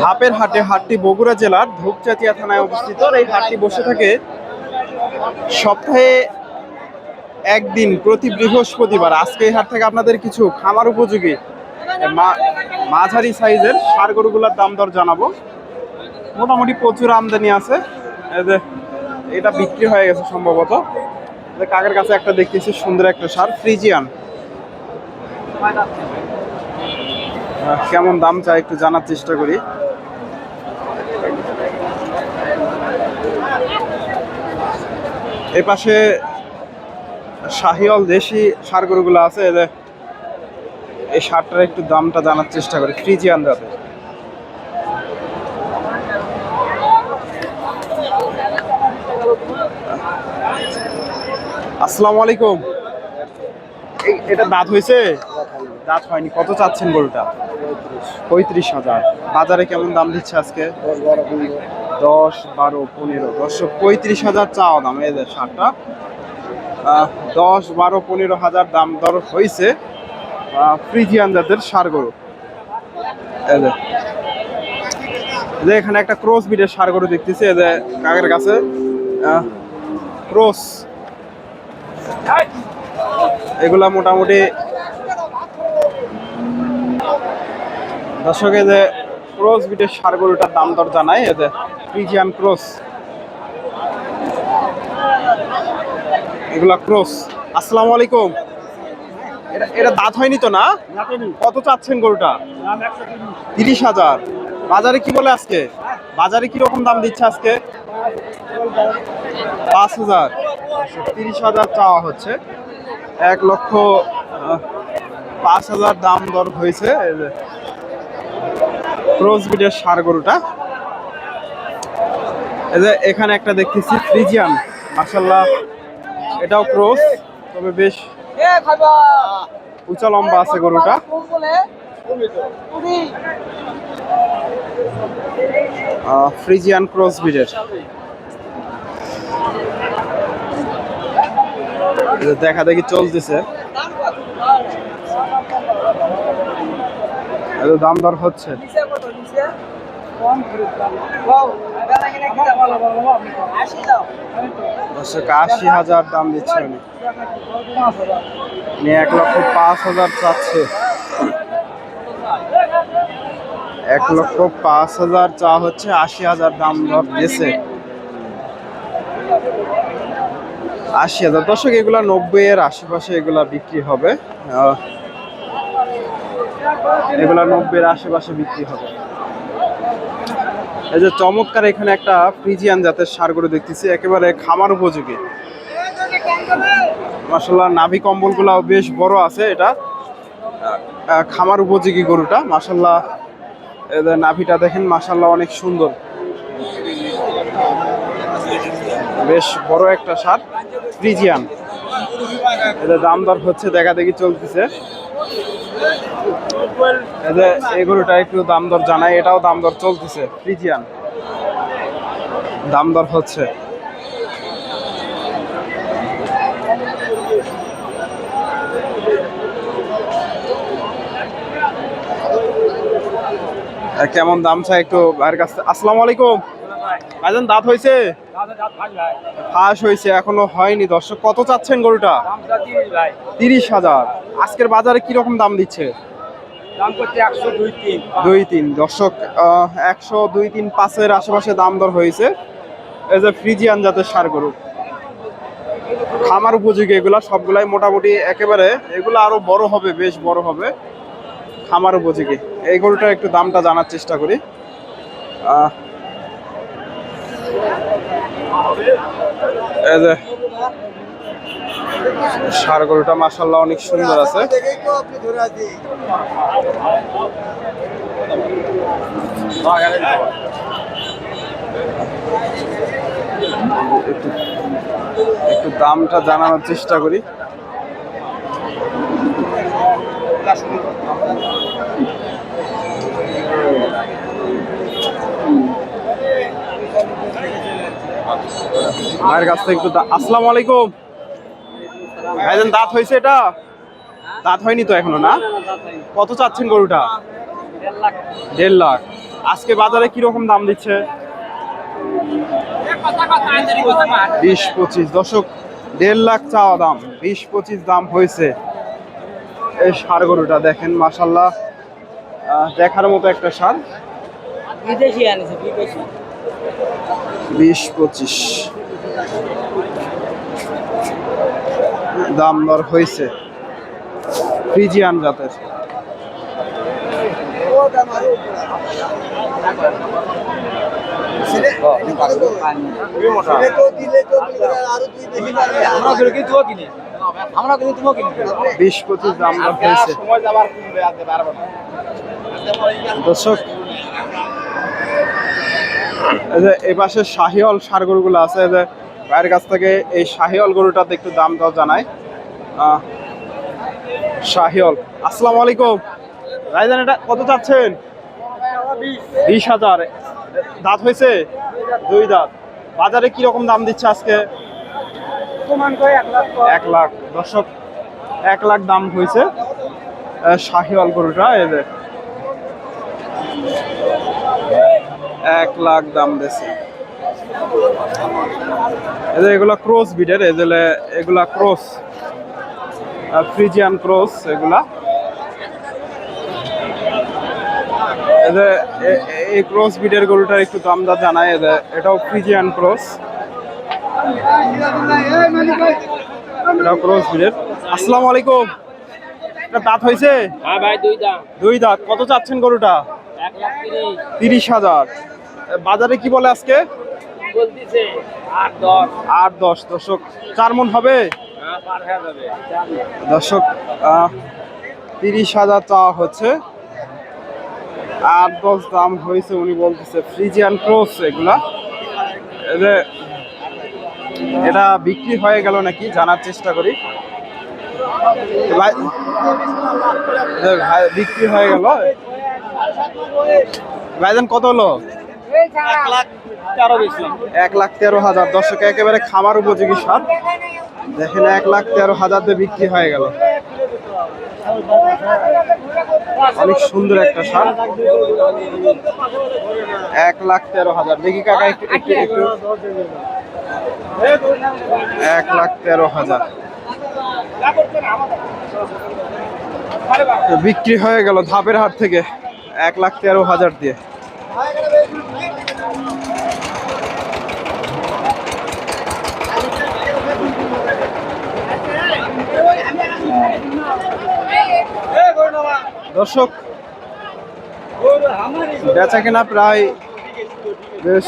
ধাপের হাটে হাটটি বগুড়া জেলার ধূপচাচিয়া থানায় অবস্থিত। এই হাটটি বসে থাকে সপ্তাহে একদিন প্রতি বৃহস্পতিবার। আজকে এই হাট থেকে আপনাদের কিছু খামার উপযোগী মাঝারি সাইজের সার গরুগুলোর দাম দর জানাব। মোটামুটি প্রচুর আমদানি আছে। এটা বিক্রি হয়ে গেছে সম্ভবত। কাকের কাছে একটা দেখতেছি, সুন্দর একটা সার, ফ্রিজিয়ান। কেমন দাম চাই একটু জানার চেষ্টা করি। এই পাশে শাহিওল দেশি সার গরুগুলো আছে, এই সারটার একটু দামটা জানার চেষ্টা করি ফ্রিজিয়ান জাতের আসসালামু আলাইকুম। এটা দাঁত হয়েছে? দাঁত হয়নি। কত চাচ্ছেন গরুটা? পঁয়ত্রিশ হাজার। বাজারে কেমন দাম দিচ্ছে আজকে? দশ, বারো, পনেরো। দশ পঁয়ত্রিশ হাজার চাওয়া দাম যে শার্টটা দশ, বারো, পনেরো হাজার দাম দর হয়েছে ফ্রিজিয়ান জাতের সার গরু। যে। এখানে একটা ক্রস বিটের সার গরু দেখতেছি যে কাকের কাছে। ক্রস। এগুলা মোটামুটি দর্শকে যে ক্রস বিটের সার গরুটার দাম দর জানাই এই যে ফ্রিজিয়ান ক্রস এগুলা ক্রস আসসালামু আলাইকুম। এটা এটা দাঁত হয়নি তো না? কত চাচ্ছেন গরুটা? তিরিশ। হাজার। বাজারে কি বলে আজকে? বাজারে কি রকম দাম দিচ্ছে আজকে? পাঁচ হাজার। তিরিশ হাজার চাওয়া হচ্ছে। এক লক্ষ পাঁচ হাজার দাম দর হয়েছে। ক্রস বিটের সার গরুটা। এখানে একটা দেখতেছি ফ্রিজিয়ান। মাসাল্লাহ এটাও ক্রস তবে বেশ উঁচা লম্বা আছে গরুটা। ফ্রিজিয়ান ক্রস বিটের দেখা দেখি চলতেছে। যে দাম দর হচ্ছে? আশি হাজার দাম দিচ্ছে উনি। এক লক্ষ পাঁচ হাজার চাচ্ছে। এক লক্ষ পাঁচ হাজার চা হচ্ছে আশি হাজার দাম দর দিয়েছে। আশি হাজার। দর্শক এগুলা নব্বই এর আশেপাশে এগুলা বিক্রি হবে। এগুলা নব্বই এর আশেপাশে বিক্রি হবে। এই যে চমৎকার এখানে একটা ফ্রিজিয়ান জাতের সার গরু দেখতেছি, একেবারে খামার উপযোগী। মাসাল্লাহ নাভি কম্বলগুলাও বেশ বড় আছে এটা। খামার উপযোগী গরুটা মাসাল্লাহ নাভিটা দেখেন মাসাল্লাহ অনেক সুন্দর। বেশ বড় একটা সার, ফ্রিজিয়ান। এদের দাম দর হচ্ছে, দেখা দেখি চলতেছে। এই গরুটা একটু দাম দর জানাই এটাও দাম দর চলতেছে। ফ্রিজিয়ান দাম দর হচ্ছে। কেমন দাম চাই একটু ভাইয়ের কাছে আসসালামু আলাইকুম। ভাইজান দাঁত হয়েছে? ফাঁস হয়েছে এখনও হয়নি। দর্শক কত চাচ্ছেন গরুটা? তিরিশ হাজার। আজকের বাজারে কীরকম দাম দিচ্ছে? দুই তিন। দর্শক একশো দুই তিন পাঁচের আশেপাশে দাম দর হয়েছে। এই যে ফ্রিজিয়ান জাতের সার গরু। খামার উপযোগী এগুলা, সবগুলাই মোটামুটি একেবারে, এগুলো আরও বড় হবে, বেশ বড় হবে। খামার উপযোগী। এই গরুটার একটু দামটা জানার চেষ্টা করি। এই যে সার গরুটা মাসাল্লাহ অনেক সুন্দর আছে। একটু একটু দামটা জানানোর চেষ্টা করি। মায়ের কাছ থেকে একটু আসসালামু আলাইকুম। ভাইজান, দাঁত হয়েছে এটা? দাঁত হয়নি তো এখনও, না? কত চাচ্ছেন গরুটা? দেড় লাখ। আজকে বাজারে কি রকম দাম দিচ্ছে? বিশ পঁচিশ। দশক দেড় লাখ চাওয়া দাম। বিশ পঁচিশ দাম হয়েছে। এই সার গরুটা দেখেন মাসাল্লাহ দেখার মতো একটা সার। বিদেশি বিদেশি বিশ পঁচিশ। দাম দর হয়েছে। ফ্রিজিয়ান জাতের। বিশ পঁচিশ দাম দর্শক যে এই পাশে শাহিওল সার গরুগুলো আছে যে ভাইয়ের কাছ থেকে এই শাহিওল গরুটাতে একটু দাম দর জানাই। আহ, শাহিওল আসসালামু আলাইকুম। ভাইজান এটা কত চাচ্ছেন? বিশ হাজার। দাঁত হয়েছে? দুই দাঁত। বাজারে কি রকম দাম দিচ্ছে আজকে? এক লাখ। দর্শক এক লাখ দাম হয়েছে শাহিওয়াল গরুটা যে। এক লাখ দাম এই যে এগুলা ক্রস বিডের যে এগুলা ক্রস ফ্রিজিয়ান ক্রস এগুলা। এই যে এ- এ- এই ক্রস বিডের গরুটার একটু দাম দর জানায় যে এটাও ফ্রিজিয়ান ক্রস। এটাও ক্রস বিডের আসসালামু আলাইকুম। এটা দাঁত হয়েছে হ্যাঁ ভাই দুই দাঁত। কত চাচ্ছেন গরুটা? তিরিশ হাজার। বাজারে কি বলে আজকে? বলতেছে আট দশ। দশক চার মন হবে? হ্যাঁ দর্শক তিরিশ হাজার চাওয়া হচ্ছে। আট দশ দাম হয়েছে উনি বলতেছে ফ্রিজিয়ান ক্রোস এগুলা। যে এটা বিক্রি হয়ে গেল নাকি? জানার চেষ্টা করি। বিক্রি হয়ে গেল। ভাইজান কত হলো? এক লাখ তেরো এক লাখ তেরো হাজার। দর্শক একেবারে খামার উপযোগী সার দেখেন এক লাখ তেরো হাজার দিয়ে বিক্রি হয়ে গেল। অনেক সুন্দর একটা সার এক লাখ তেরো হাজার। দেখি কাকা একটু একটু একটু। এক লাখ তেরো হাজার। বিক্রি হয়ে গেল ধাপের হাট থেকে। এক লাখ তেরো হাজার দিয়ে। দর্শক বেচা কেনা প্রায় বেশ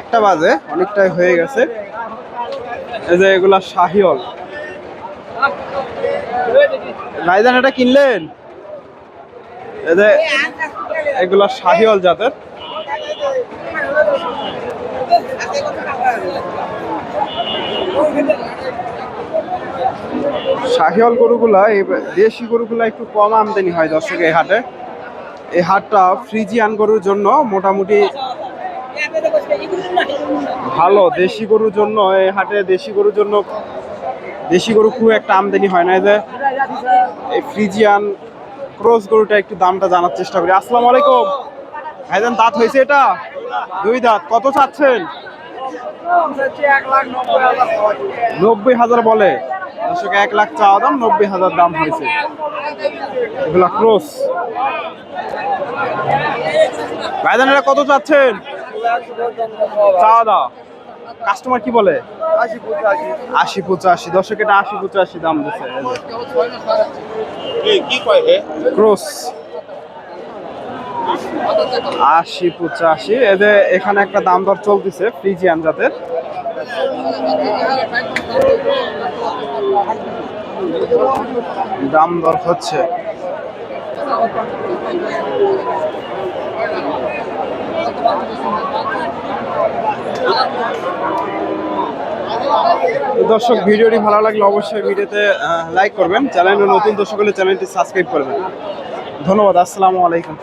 একটা বাজে, অনেকটাই হয়ে গেছে। এই যে এগুলা শাহিওল ভাইজান এটা কিনলেন? যে এগুলা শাহিওল জাতের। শাহিওল গরুগুলা এই দেশি গরুগুলা একটু কম আমদানি হয় দর্শক এই হাটে। এই হাটটা ফ্রিজিয়ান গরুর জন্য মোটামুটি ভালো। দেশি গরুর জন্য এই হাটে দেশি গরুর জন্য দেশি গরু খুব একটা আমদানি হয় না। এই যে এই ফ্রিজিয়ান ক্রস গরুটা একটু দামটা জানার চেষ্টা করি। আসসালামু আলাইকুম। ভাইজান, দাঁত হয়েছে এটা? দুই দাঁত। কত চাচ্ছেন? নব্বই হাজার বলে। এক লাখ চাওয়া দাম, নব্বই হাজার দাম হয়েছে। এগুলা ক্রস। ভাইজান এটা কত চাচ্ছেন? চাওয়া দাও। কাস্টমার কি বলে? আশি পঁচাশি। দর্শক এটা আশি পঁচাশি দাম দিচ্ছে। ক্রস। আশি পঁচাশি। এদের এখানে একটা দাম দর চলতেছে ফ্রিজিয়ান জাতের। দাম দর হচ্ছে। দর্শক, ভিডিওটি ভালো লাগলে অবশ্যই ভিডিওতে লাইক করবেন। চ্যানেল নতুন দর্শক হলে চ্যানেলটি সাবস্ক্রাইব করবেন। ধন্যবাদ, আসসালামু আলাইকুম।